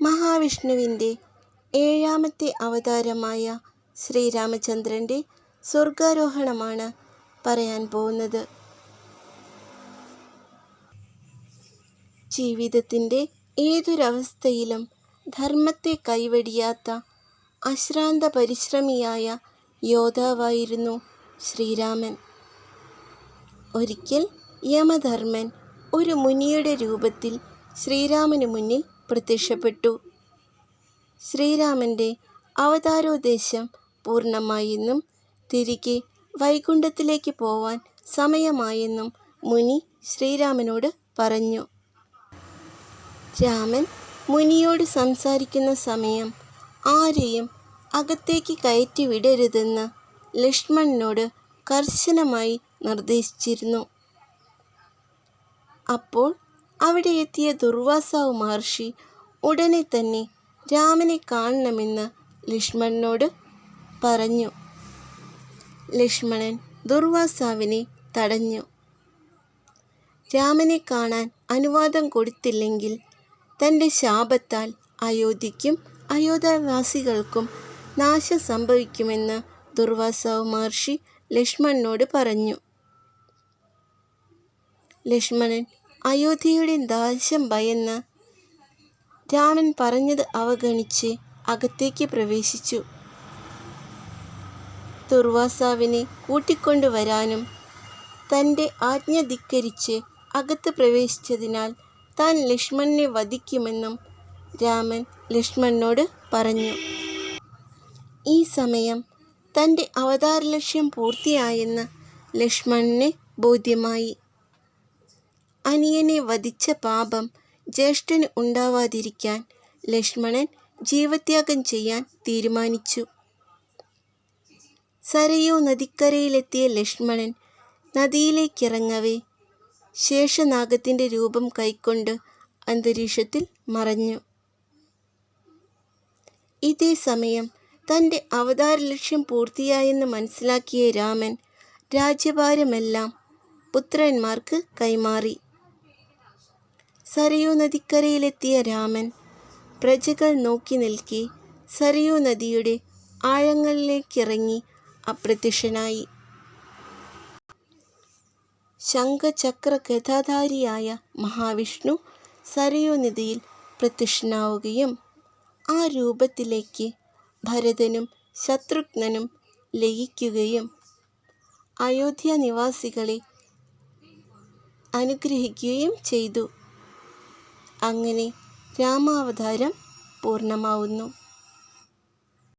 മഹാവിഷ്ണുവിന്റെ ഏഴാമത്തെ അവതാരമായ ശ്രീരാമചന്ദ്രന്റെ സ്വർഗാരോഹണമാണ് പറയാൻ പോകുന്നത്. ജീവിതത്തിന്റെ ഏതൊരവസ്ഥയിലും ധർമ്മത്തെ കൈവെടിയാത്ത അശ്രാന്ത പരിശ്രമിയായ യോദ്ധാവായിരുന്നു ശ്രീരാമൻ. ഒരിക്കൽ യമധർമ്മൻ ഒരു മുനിയുടെ രൂപത്തിൽ ശ്രീരാമന് മുന്നിൽ പ്രത്യക്ഷപ്പെട്ടു. ശ്രീരാമന്റെ അവതാരോദ്ദേശം പൂർണമായെന്നും തിരികെ വൈകുണ്ഠത്തിലേക്ക് പോവാൻ സമയമായെന്നും മുനി ശ്രീരാമനോട് പറഞ്ഞു. രാമൻ മുനിയോട് സംസാരിക്കുന്ന സമയം ആരെയും അകത്തേക്ക് കയറ്റി വിടരുതെന്ന് ലക്ഷ്മണനോട് കർശനമായി നിർദ്ദേശിച്ചിരുന്നു. അപ്പോൾ അവിടെ എത്തിയ ദുർവാസാവ് മഹർഷി ഉടനെ തന്നെ രാമനെ കാണണമെന്ന് ലക്ഷ്മണനോട് പറഞ്ഞു. ലക്ഷ്മണൻ ദുർവാസാവിനെ തടഞ്ഞു. രാമനെ കാണാൻ അനുവാദം കൊടുത്തില്ലെങ്കിൽ തന്റെ ശാപത്താൽ അയോധ്യയ്ക്കും അയോധ്യവാസികൾക്കും നാശം സംഭവിക്കുമെന്ന് ദുർവാസാവ് മഹർഷി ലക്ഷ്മണനോട് പറഞ്ഞു. ലക്ഷ്മണൻ അയോധ്യയുടെ നാശം ഭയന്ന് രാമൻ പറഞ്ഞത് അവഗണിച്ച് അകത്തേക്ക് പ്രവേശിച്ചു. ദുർവാസാവിനെ കൂട്ടിക്കൊണ്ടുവരാനും തന്റെ ആജ്ഞ ധിക്കരിച്ച് അകത്ത് പ്രവേശിച്ചതിനാൽ താൻ ലക്ഷ്മണനെ വധിക്കുമെന്നും രാമൻ ലക്ഷ്മണനോട് പറഞ്ഞു. ഈ സമയം തന്റെ അവതാര ലക്ഷ്യം പൂർത്തിയായെന്ന് ലക്ഷ്മണന് ബോധ്യമായി. അനിയനെ വധിച്ച പാപം ജ്യേഷ്ഠന് ഉണ്ടാവാതിരിക്കാൻ ലക്ഷ്മണൻ ജീവത്യാഗം ചെയ്യാൻ തീരുമാനിച്ചു. സരയോ നദിക്കരയിലെത്തിയ ലക്ഷ്മണൻ നദിയിലേക്കിറങ്ങവേ. ശേഷനാഗത്തിന്റെ രൂപം കൈക്കൊണ്ട് അന്തരീക്ഷത്തിൽ മറഞ്ഞു. ഇതേ സമയം തന്റെ അവതാര ലക്ഷ്യം പൂർത്തിയായെന്ന് മനസ്സിലാക്കിയ രാമൻ രാജ്യഭാരമെല്ലാം പുത്രന്മാർക്ക് കൈമാറി. സരയൂ നദിക്കരയിലെത്തിയ രാമൻ പ്രജകൾ നോക്കി നിൽക്കി സരയൂ നദിയുടെ ആഴങ്ങളിലേക്കിറങ്ങി അപ്രത്യക്ഷനായി. ശംഖചക്ര ഗതാധാരിയായ മഹാവിഷ്ണു സരയൂ നദിയിൽ പ്രത്യക്ഷനാവുകയും ആ രൂപത്തിലേക്ക് ഭരതനും ശത്രുഘ്നനും ലയിക്കുകയും അയോധ്യ നിവാസികളെ അനുഗ്രഹിക്കുകയും ചെയ്തു. അങ്ങനെ രാമാവതാരം പൂർണമാവുന്നു.